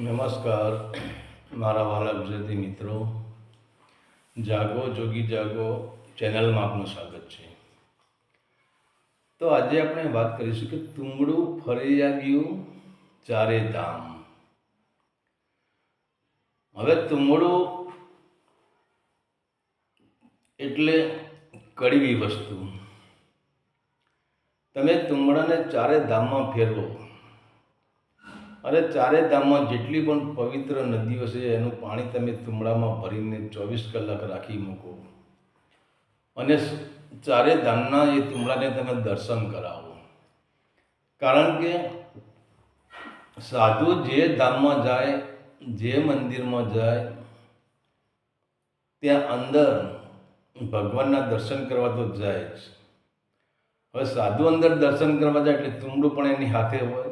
નમસ્કાર. મારા વાલા ગુજરાતી મિત્રો, જાગો, જોગી જાગો ચેનલમાં આપનું સ્વાગત છે. તો આજે આપણે વાત કરીશું કે તુંબડું ફરી આવ્યું ચારે ધામ. હવે તુંબડું એટલે કડવી વસ્તુ. તમે તુંબડાને ચારે ધામમાં ફેરવો. અને ચારે ધામમાં જેટલી પણ પવિત્ર નદીઓ છે, એનું પાણી તમે તુમડામાં ભરીને ચોવીસ કલાક રાખી મૂકો. અને ચારે ધામના એ તુમડાને તમે દર્શન કરાવો. કારણ કે સાધુ જે ધામમાં જાય, જે મંદિરમાં જાય, ત્યાં અંદર ભગવાનના દર્શન કરવા તો જાય જ. હવે સાધુ અંદર દર્શન કરવા જાય એટલે તુમડું પણ એની હાથે હોય.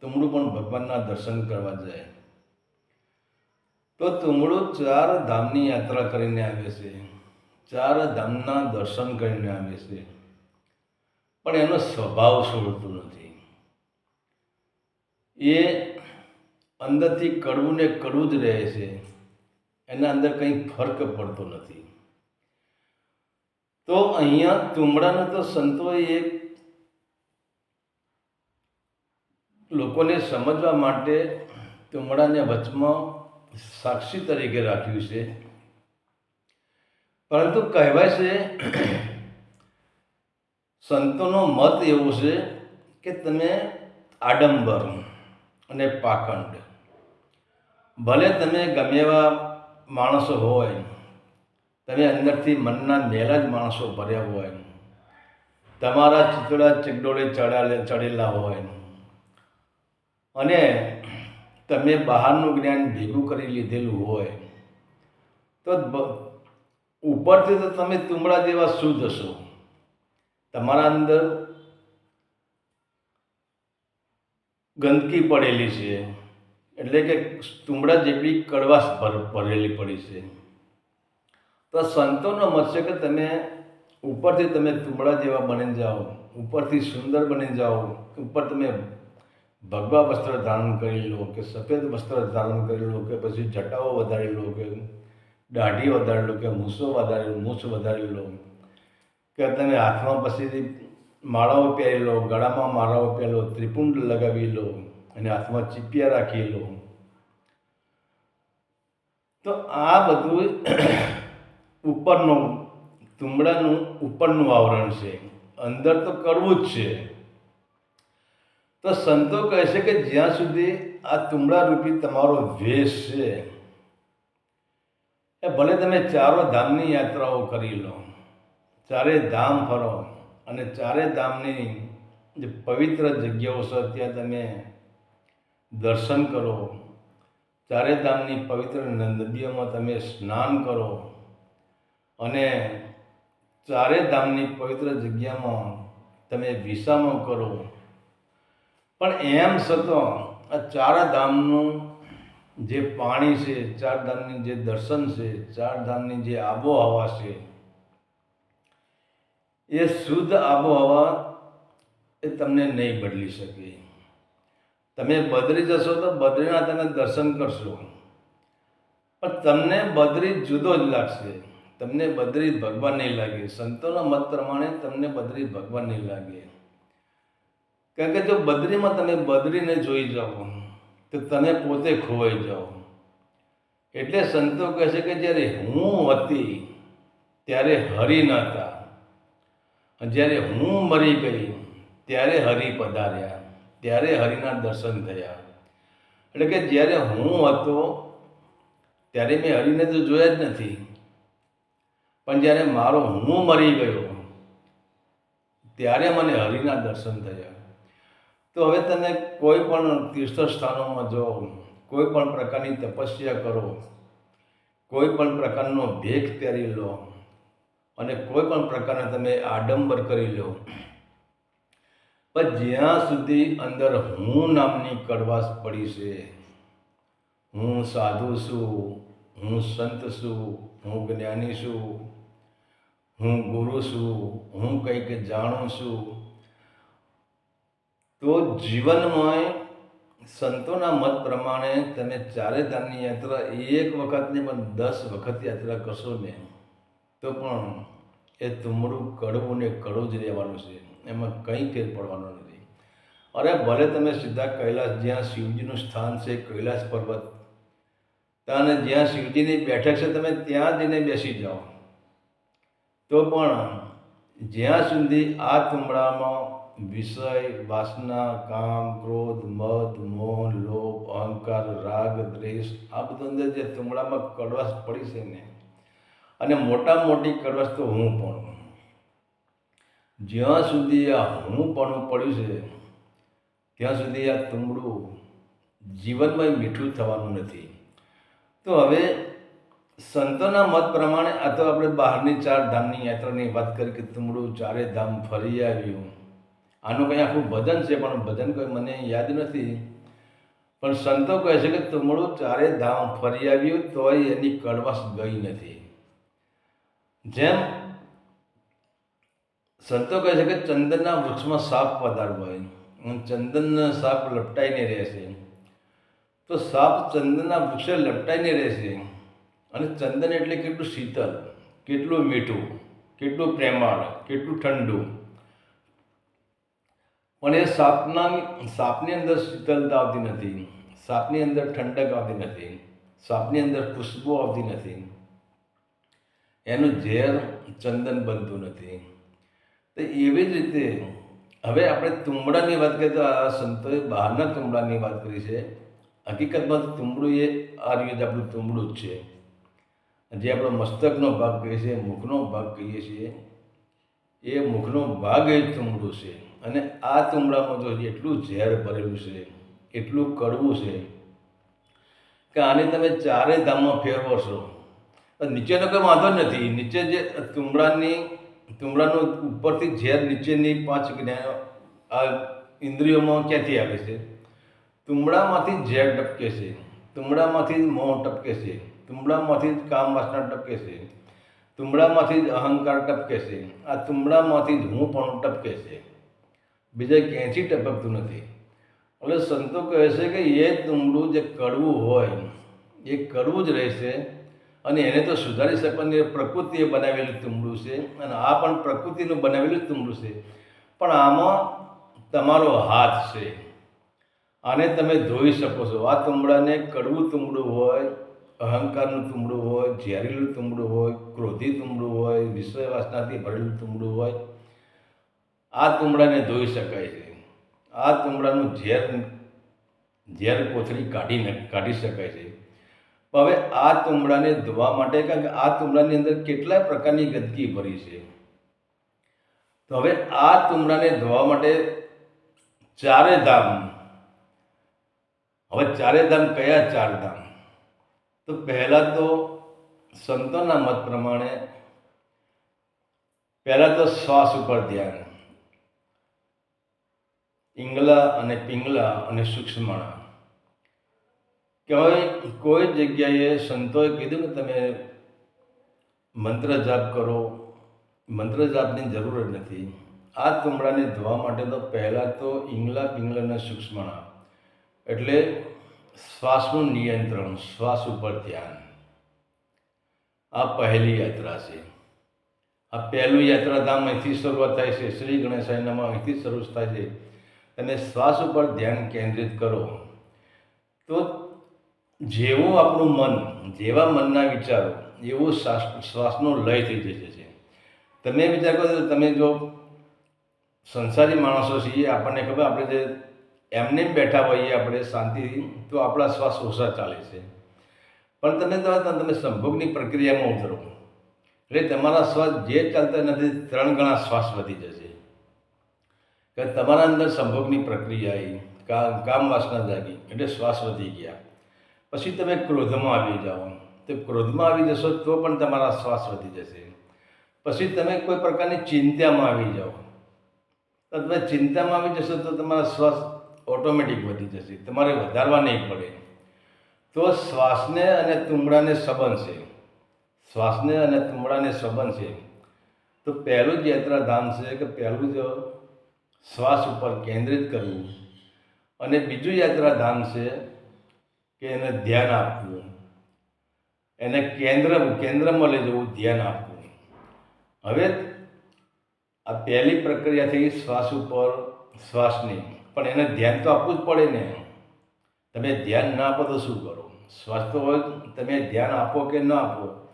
તુમડું પણ ભગવાનના દર્શન કરવા જાય. તો તુમડું ચાર ધામની યાત્રા કરીને આવે છે. ચાર ધામના દર્શન કરીને આવે છે. પણ એનો સ્વભાવ છોડતો નથી. એ અંદરથી કડવું ને કડવું જ રહે છે. એના અંદર કંઈ ફરક પડતો નથી. તો અહીંયા તુમડાને તો સંતોએ એક લોકોને સમજવા માટે તુમડાને વચમાં સાક્ષી તરીકે રાખ્યું છે. પરંતુ કહેવાય છે, સંતોનો મત એવો છે કે તમે આડંબર અને પાખંડ. ભલે તમે ગમે એવા માણસો હોય, તમે અંદરથી મનના મેલા જ માણસો ભર્યા હોય, તમારા ચિતડા ચગડોળે ચડાલે, ચડેલા હોય અને તમે બહારનું જ્ઞાન ભેગું કરી લીધેલું હોય, તો ઉપરથી તો તમે તુમડા જેવા શુદ્ધ છો. તમારા અંદર ગંદકી પડેલી છે, એટલે કે તુમડા જેટલી કડવાશ ભર- ભરેલી પડી છે. તો સંતોનો મત છે કે તમે ઉપરથી તમે તુમડા જેવા બની જાઓ, ઉપરથી સુંદર બની જાઓ ઉપર તમે ભગવા વસ્ત્ર ધારણ કરી લો કે સફેદ વસ્ત્ર ધારણ કરી લો કે પછી જટાઓ વધારી લો કે દાઢી વધારી લો કે મૂછો વધારી મૂછ વધારી લો કે તમે હાથમાં પછી માળાઓ પહેરી લો ગળામાં માળાઓ પહેરી ત્રિપુંડ લગાવી લો અને હાથમાં ચીપિયા રાખી લો તો આ બધું ઉપરનું તુમડાનું ઉપરનું આવરણ છે. અંદર તો કરવું જ છે. તો સંતો કહે છે કે જ્યાં સુધી આ તુમડા રૂપી તમારો વેશ છે, એ ભલે તમે ચારો ધામની યાત્રાઓ કરી લો, ચારે ધામ ફરો અને ચારે ધામની જે પવિત્ર જગ્યાઓ છે, ત્યાં તમે દર્શન કરો, ચારે ધામની પવિત્ર નદીઓમાં તમે સ્નાન કરો અને ચારે ધામની પવિત્ર જગ્યામાં તમે વિસામો કરો પણ એમ છતાં આ ચારાધામનું જે પાણી છે, ચાર ધામની જે દર્શન છે ચારધામની જે આબોહવા છે, એ શુદ્ધ આબોહવા એ તમને નહીં બદલી શકે. તમે બદરી જશો તો બદ્રીના તમે દર્શન કરશો. પણ તમને બદ્રી જુદો જ લાગશે. તમને બદ્રી ભગવાન નહીં લાગે. સંતોના મત પ્રમાણે તમને બદ્રી ભગવાન નહીં લાગે. કારણ કે જો બદ્રીમાં તમે બદ્રીને જોઈ જાઓ તો તમે પોતે ખોવાઈ જાઓ એટલે સંતો કહે છે કે જ્યારે હું હતી, ત્યારે હરિ ન હતા. જ્યારે હું મરી ગઈ, ત્યારે હરિ પધાર્યા. ત્યારે હરિના દર્શન થયા. એટલે કે જ્યારે હું હતો, ત્યારે મેં હરિને તો જોયા જ નથી. પણ જ્યારે મારો હું મરી ગયો, ત્યારે મને હરિના દર્શન થયા. તો હવે તમે કોઈ પણ તીર્થ સ્થાનોમાં જાઓ કોઈ પણ પ્રકારની તપસ્યા કરો, કોઈ પણ પ્રકારનો ભેખ પહેરી લો અને કોઈ પણ પ્રકારના તમે આડંબર કરી લો. પણ જ્યાં સુધી અંદર હું નામની કડવાશ પડી છે, હું સાધુ છું, હું સંત છું, હું જ્ઞાની છું, હું ગુરુ છું, હું કંઈક જાણું છું તો જીવનમાં સંતોના મત પ્રમાણે તમે ચારે ધામની યાત્રા એક વખતની પણ દસ વખત યાત્રા કરશો ને, તો પણ એ તુમડું કડવું ને કડવું જ રહેવાનું છે. એમાં કંઈ ફેર પડવાનો નથી. અરે ભલે તમે સીધા કૈલાસ, જ્યાં શિવજીનું સ્થાન છે, કૈલાસ પર્વત અને જ્યાં શિવજીની બેઠક છે, તમે ત્યાં જઈને બેસી જાઓ. તો પણ જ્યાં સુધી આ તુમડામાં વિષય, વાસના, કામ, ક્રોધ મદ મોહ, લોભ, અહંકાર, રાગ, દ્વેષ, આ બધું અંદર જે તુમડામાં કડવાશ પડી છે ને, અને મોટા મોટી કડવાશ તો હું પણ. જ્યાં સુધી આ હું પણ પડ્યું છે, ત્યાં સુધી આ તુમડું જીવનમાં મીઠું થવાનું નથી. તો હવે સંતોના મત પ્રમાણે આ તો આપણે બહારની ચાર ધામની યાત્રાની વાત કરી કે તુમડું ચારે ધામ ફરી આવ્યું. આનું કંઈ આખું ભજન છે, પણ ભજન કોઈ મને યાદ નથી. પણ સંતો કહે છે કે તુમડું ચારે ધામ ફરી આવ્યું તોય એની કડવાશ ગઈ નથી. જેમ સંતો કહે છે કે ચંદનના વૃક્ષમાં સાપ પધારવો હોય ચંદનના સાપ લપટાઈને રહેશે. તો સાપ ચંદનના વૃક્ષે લપટાઈને રહેશે, અને ચંદન એટલે કેટલું શીતળ કેટલું મીઠું, કેટલું પ્રેમાળ, કેટલું ઠંડુ. પણ એ સાપના સાપની અંદર શીતલતા આવતી નથી. સાપની અંદર ઠંડક આવતી નથી. સાપની અંદર ખુશ્બુ આવતી નથી. એનું ઝેર ચંદન બનતું નથી. તો એવી જ રીતે હવે આપણે તુંબડાની વાત કરીએ તો આ સંતોએ બહારના તુંબડાની વાત કરી છે. હકીકતમાં તો તુંબડું એ આ રીતે આપણું તુંબડું જ છે. જે આપણો મસ્તકનો ભાગ કહીએ છીએ, મુખનો ભાગ કહીએ છીએ, એ મુખનો ભાગ એ તુંબડું છે. અને આ તુમડામાં જો એટલું ઝેર ભરેલું છે, એટલું કડવું છે, કે આને તમે ચારે ધામમાં ફેરવશો. તો નીચેનો કોઈ વાંધો નથી. નીચે જે તુમડાની, તુમડાનું ઉપરથી ઝેર નીચેની પાંચ આ ઇન્દ્રિયોમાં ક્યાંથી આવે છે? તુમડામાંથી ઝેર ટપકે છે. તુમડામાંથી મોહ ટપકે છે. તુમડામાંથી જ કામ વાસના ટપકે છે. તુમડામાંથી જ અહંકાર ટપકે છે. આ તુમડામાંથી જ હું પણ ટપકે છે. બીજા ક્યાંયથી ટપકતું નથી. એટલે સંતો કહે છે કે એ તુંબડું જે કડવું હોય, એ કડવું જ રહેશે અને એને તો સુધારી શકવાની પ્રકૃતિએ બનાવેલું તુંબડું છે અને આ પણ પ્રકૃતિનું બનાવેલું તુંબડું છે. પણ આમાં તમારો હાથ છે. આને તમે ધોઈ શકો છો. આ તુંબડાને કડવું તુંબડું હોય, અહંકારનું તુંબડું હોય, ઝેરીલું તુંબડું હોય, ક્રોધી તુંબડું હોય, વિષય વાસનાથી ભરેલું તુંબડું હોય આ તુંબડાને ધોઈ શકાય છે. આ તુંબડાનું ઝેર ઝેર કોથળી કાઢી કાઢી શકાય છે. હવે આ તુંબડાને ધોવા માટે કારણ કે આ તુંબડાની અંદર કેટલા પ્રકારની ગંદકી ભરી છે. તો હવે આ તુંબડાને ધોવા માટે ચારે ધામ, હવે ચારે ધામ કયા ચાર ધામ? તો પહેલાં તો સંતોના મત પ્રમાણે પહેલાં તો શ્વાસ ઉપર ધ્યાન ઈંગલા અને પિંગલા અને સૂક્ષ્મણા કહેવાય કોઈ જગ્યાએ સંતોએ કીધું કે તમે મંત્ર જાપ કરો. મંત્ર જાપની જરૂર જ નથી. આ તુમડાને ધોવા માટે તો પહેલાં તો ઈંગલા, પિંગલા અને સૂક્ષ્મણા એટલે શ્વાસનું નિયંત્રણ, શ્વાસ ઉપર ધ્યાન. આ પહેલી યાત્રા છે. આ પહેલું યાત્રાધામ અહીંથી શરૂઆત થાય છે. શ્રી ગણેશાયનામાં અહીંથી શરૂ થાય છે. તમે શ્વાસ ઉપર ધ્યાન કેન્દ્રિત કરો. તો જેવું આપણું મન, જેવા મનના વિચારો, એવું શ્વાસ, શ્વાસનો લય થઈ જશે છે. તમે વિચાર કરો તો તમે જો સંસારી માણસો છીએ, આપણને ખબર આપણે જે એમને બેઠા હોઈએ આપણે શાંતિથી, તો આપણા શ્વાસ ઓછા ચાલે છે. પણ તમે તમે સંભોગની પ્રક્રિયામાં ઉતરો. એટલે તમારા શ્વાસ જે ચાલતા નથી, ત્રણ ગણા શ્વાસ વધી જશે. કે તમારા અંદર સંભોગની પ્રક્રિયા આવી કામ કામ વાસના જાગી, એટલે શ્વાસ વધી ગયા. પછી તમે ક્રોધમાં આવી જાઓ. તો ક્રોધમાં આવી જશો તો પણ તમારા શ્વાસ વધી જશે. પછી તમે કોઈ પ્રકારની ચિંતામાં આવી જાઓ. તો તમે ચિંતામાં આવી જશો તો તમારા શ્વાસ ઓટોમેટિક વધી જશે. તમારે વધારવા નહીં પડે. તો શ્વાસને અને તુમડાને સંબંધ છે શ્વાસને અને તુમડાને સંબંધ છે તો પહેલું જ યાત્રાધામ છે કે પહેલું જ શ્વાસ ઉપર કેન્દ્રિત કરવું. અને બીજું યાત્રાધામ છે કે એને ધ્યાન આપવું. એને કેન્દ્ર, કેન્દ્રમાં લઈ જવું, ધ્યાન આપવું. હવે આ પહેલી પ્રક્રિયા થઈ શ્વાસ ઉપર શ્વાસની પણ એને ધ્યાન તો આપવું જ પડે ને. તમે ધ્યાન ના આપો તો શું કરો? શ્વાસ તો હોય તમે ધ્યાન આપો કે ન આપો?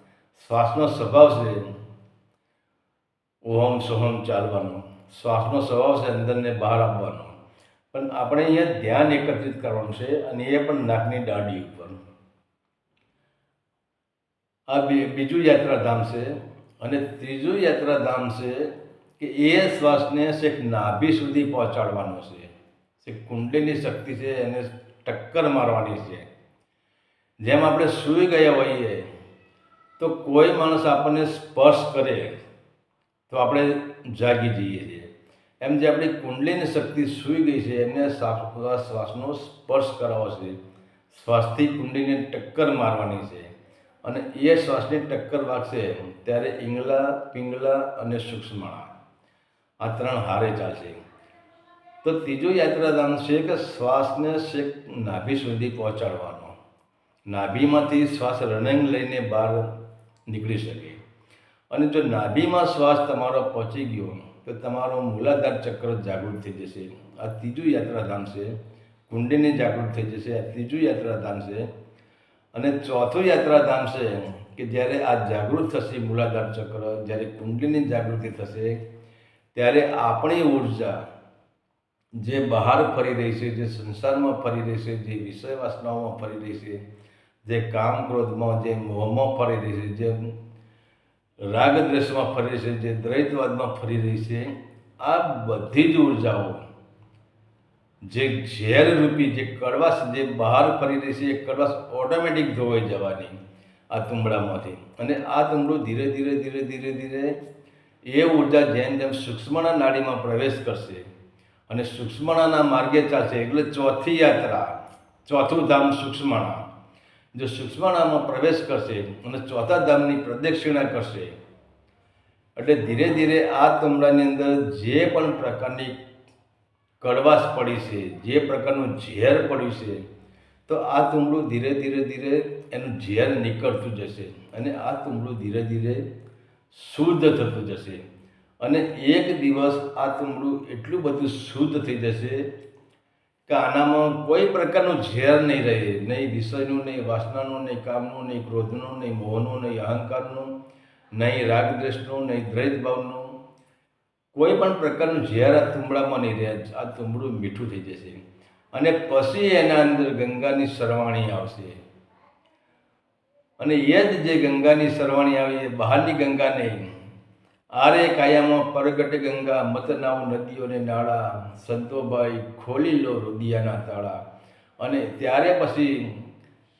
શ્વાસનો સ્વભાવ છે. ઓહમ સોહમ ચાલવાનો. શ્વાસનો સ્વભાવ છે, અંદરને બહાર આપવાનો. પણ આપણે અહીંયા ધ્યાન એકત્રિત કરવાનું છે અને એ પણ નાકની દાઢી ઉપર. આ બીજું યાત્રાધામ છે અને ત્રીજું યાત્રાધામ છે કે એ શ્વાસને છેક નાભી સુધી પહોંચાડવાનો છે. જે કુંડલીની શક્તિ છે, એને ટક્કર મારવાની છે. જેમ આપણે સૂઈ ગયા હોઈએ, તો કોઈ માણસ આપણને સ્પર્શ કરે, તો આપણે જાગી જઈએ છીએ. એમ જે આપણી કુંડલીની શક્તિ સૂઈ ગઈ છે, એમને શ્વાસ શ્વાસનો સ્પર્શ કરાવવો છે. શ્વાસથી કુંડલીને ટક્કર મારવાની છે. અને એ શ્વાસની ટક્કર વાગશે ત્યારે ઈંગલા પિંગલા અને સૂક્ષ્મણા આ ત્રણ હારે ચાલશે. તો ત્રીજું યાત્રાધામ છે કે શ્વાસને શેક નાભી સુધી પહોંચાડવાનો. નાભીમાંથી શ્વાસ રનિંગ લઈને બહાર નીકળી શકે. અને જો નાભીમાં શ્વાસ તમારો પહોંચી ગયો તો તમારો મૂલાધાર ચક્ર જાગૃત થઈ જશે. આ ત્રીજું યાત્રાધામ છે. કુંડીની જાગૃત થઈ જશે. આ ત્રીજું યાત્રાધામ છે. અને ચોથું યાત્રાધામ છે કે જ્યારે આ જાગૃત થશે મૂલાધાર ચક્ર, જ્યારે કુંડલીની જાગૃતિ થશે, ત્યારે આપણી ઊર્જા જે બહાર ફરી રહી છે, જે સંસારમાં ફરી રહી છે, જે વિષય વાસનાઓમાં ફરી રહી છે, જે કામ ક્રોધમાં, જે મોહમાં ફરી રહી છે, જે રાગ ફરે છે, જે દ્વૈતવાદમાં ફરી રહી છે, આ બધી જ ઉર્જાઓ જે ઝેર રૂપી જે કડવાશ, જે બહાર ફરી રહી છે, એ કડવાશ ઓટોમેટિક ધોવાઈ જવાની આ તુંબડામાંથી. અને આ તુંબડું ધીરે ધીરે ધીરે ધીરે ધીરે એ ઊર્જા જેમ જેમ સૂક્ષ્મના નાડીમાં પ્રવેશ કરશે અને સૂક્ષ્મણાના માર્ગે ચાલશે. એટલે ચોથી યાત્રા, ચોથું ધામ સૂક્ષ્મણા. જો સૂક્ષ્મણામાં પ્રવેશ કરશે અને ચોથા ધામની પ્રદક્ષિણા કરશે. એટલે ધીરે ધીરે આ તમડાની અંદર જે પણ પ્રકારની કડવાશ પડી છે, જે પ્રકારનું ઝેર પડ્યું છે, તો આ તુંબડું ધીરે ધીરે ધીરે એનું ઝેર નીકળતું જશે અને આ તુંબડું ધીરે ધીરે શુદ્ધ થતું જશે. અને એક દિવસ આ તુંબડું એટલું બધું શુદ્ધ થઈ જશે કે આનામાં કોઈ પ્રકારનું ઝેર નહીં રહે, નહીં વિષયનું, નહીં વાસનાનું, નહીં કામનું, નહીં ક્રોધનું, નહીં મોહનું, નહીં અહંકારનું, નહીં રાગદ્વેષનું, નહીં દ્વૈત ભાવનું કોઈ પણ પ્રકારનું ઝેર આ તુંબડામાં નહીં રહે, આ તુંબડું મીઠું થઈ જશે. અને પછી એના અંદર ગંગાની સરવાણી આવશે. અને એ જ જે ગંગાની સરવાણી આવી, એ બહારની ગંગા નહીં. આરે કાયામાં પરગટ ગંગા મતનાવ નદીઓને નાળા સંતોભાઈ ખોલી લો રુદિયાના તાળા. અને ત્યારે પછી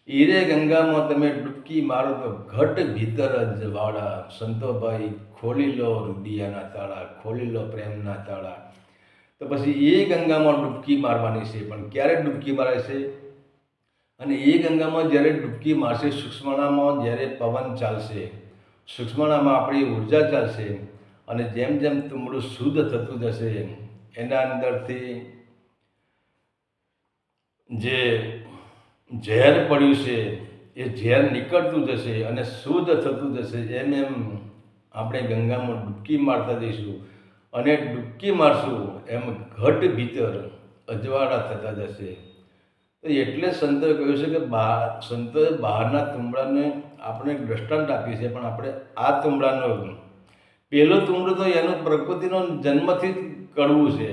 ઈરે ગંગામાં તમે ડૂબકી મારો તો ઘટ ભીતર જ વાળા. સંતોભાઈ ખોલી લો રુદિયાના તાળા, ખોલી લો પ્રેમના તાળા. તો પછી એ ગંગામાં ડૂબકી મારવાની છે. પણ ક્યારે ડૂબકી મારે છે? અને એ ગંગામાં જ્યારે ડૂબકી મારશે, સૂક્ષ્મણામાં જ્યારે પવન ચાલશે સૂક્ષ્મણામાં આપણી ઊર્જા ચાલશે અને જેમ જેમ તમારું શુદ્ધ થતું જશે, એના અંદરથી જે ઝેર પડ્યું છે, એ ઝેર નીકળતું જશે અને શુદ્ધ થતું જશે. એમ એમ આપણે ગંગામાં ડૂબકી મારતા જઈશું અને ડૂબકી મારશું એમ ઘટ ભીતર અજવાળા થતા જશે. એટલે સંતોએ કહ્યું છે કે બહાર સંતોએ બહારના તુંબડાને આપણે દ્રષ્ટાંત આપ્યું છે પણ આપણે આ તુંબડાનો પહેલો તુંબડો તો એનું પ્રકૃતિનો જન્મથી જ કડવું છે.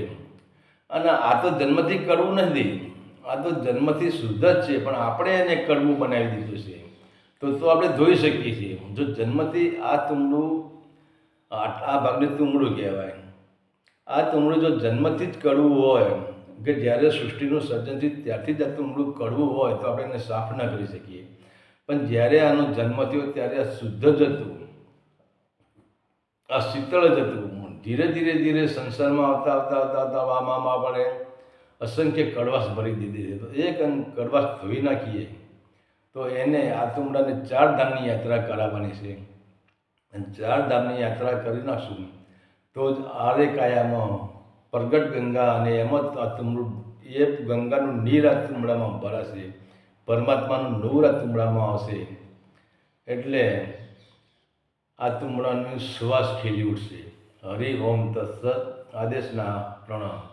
અને આ તો જન્મથી કડવું નથી, આ તો જન્મથી શુદ્ધ જ છે, પણ આપણે એને કડવું બનાવી દીધું છે. તો તો આપણે ધોઈ શકીએ છીએ, જો જન્મથી આ તુંબડું આ આ ભાગને તુંબડું કહેવાય. આ તુંબડું જો જન્મથી જ કડવું હોય કે જ્યારે સૃષ્ટિનું સર્જન થયું ત્યારથી જ આ તુંબડું કડવું હોય તો આપણે એને સાફ ના કરી શકીએ. પણ જ્યારે આનો જન્મ થયો, ત્યારે આ શુદ્ધ જ હતું. આ શીતળ જ હતું. ધીરે ધીરે ધીરે સંસારમાં આવતા આવતા આવતા આવતા આમાં આપણે અસંખ્ય કડવાશ ભરી દીધી છે. તો એક કડવાશ ધોઈ નાખીએ તો એને આ તુંબડાને ચાર ધામની યાત્રા કરાવવાની છે. અને ચાર ધામની યાત્રા કરી નાખશું. તો જ આરે કાયામાં પ્રગટ ગંગા અને એમ જ આ એ ગંગાનું નીર તુંબડામાં ભરાશે. પરમાત્માનું નૂર તુંબડામાં આવશે. એટલે આ તુંબડાનો શ્વાસ ખીલી ઉઠશે. હરિ ઓમ તત્સત આદેશના પ્રણામ.